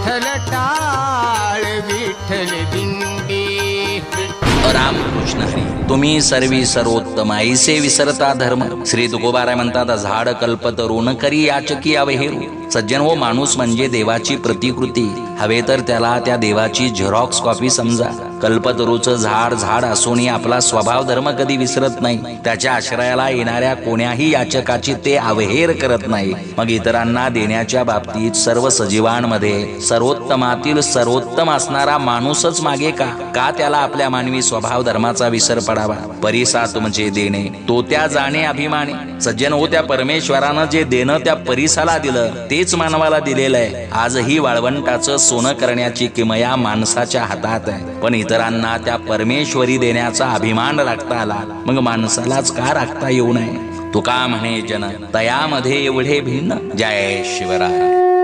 विठ्ठल टाळ विठ्ठल दिंडी राम कृष्ण हरी तुम्ही सर्वी सर्वोत्तम ऐसे विसरता धर्म. श्री तुकोबाराय म्हणतात झाड कल्पतरू करी याचकी अवहेरू. सज्जन हो माणूस म्हणजे देवाची प्रतिकृती. हवे तर त्याला त्या देवाची झेरॉक्स कॉपी समजा. कल्पतरूचं झाड झाड असूनही आपला स्वभाव धर्म कधी विसरत नाही. त्याच्या आश्रयाला येणाऱ्या कोण्याही याचकाची ते अवहेर करत नाही. मग इतरांना देण्याच्या बाबतीत सर्व सजीवांमध्ये सर्वोत्तमातील सर्वोत्तम असणारा माणूसच मागे का? का त्याला आपल्या मानवी स्वभाव धर्माचा विसर पडावा? परिसा तुमचे म्हणजे देणे. तो त्या जाणे अभिमाने. सज्जन हो त्या परमेश्वरानं जे देणं त्या परिसाला दिलं ते तेच मानवाला दिलेलं आहे. आजही वाळवंटाचं सोनं करण्याची किमया माणसाच्या हातात आहे. पण इतरांना त्या परमेश्वरी देण्याचा अभिमान राखता आला. मग माणसालाच का राखता येऊ नये? तुका म्हणे जन तयामध्ये एवढे भिन्न? जय शिवराय.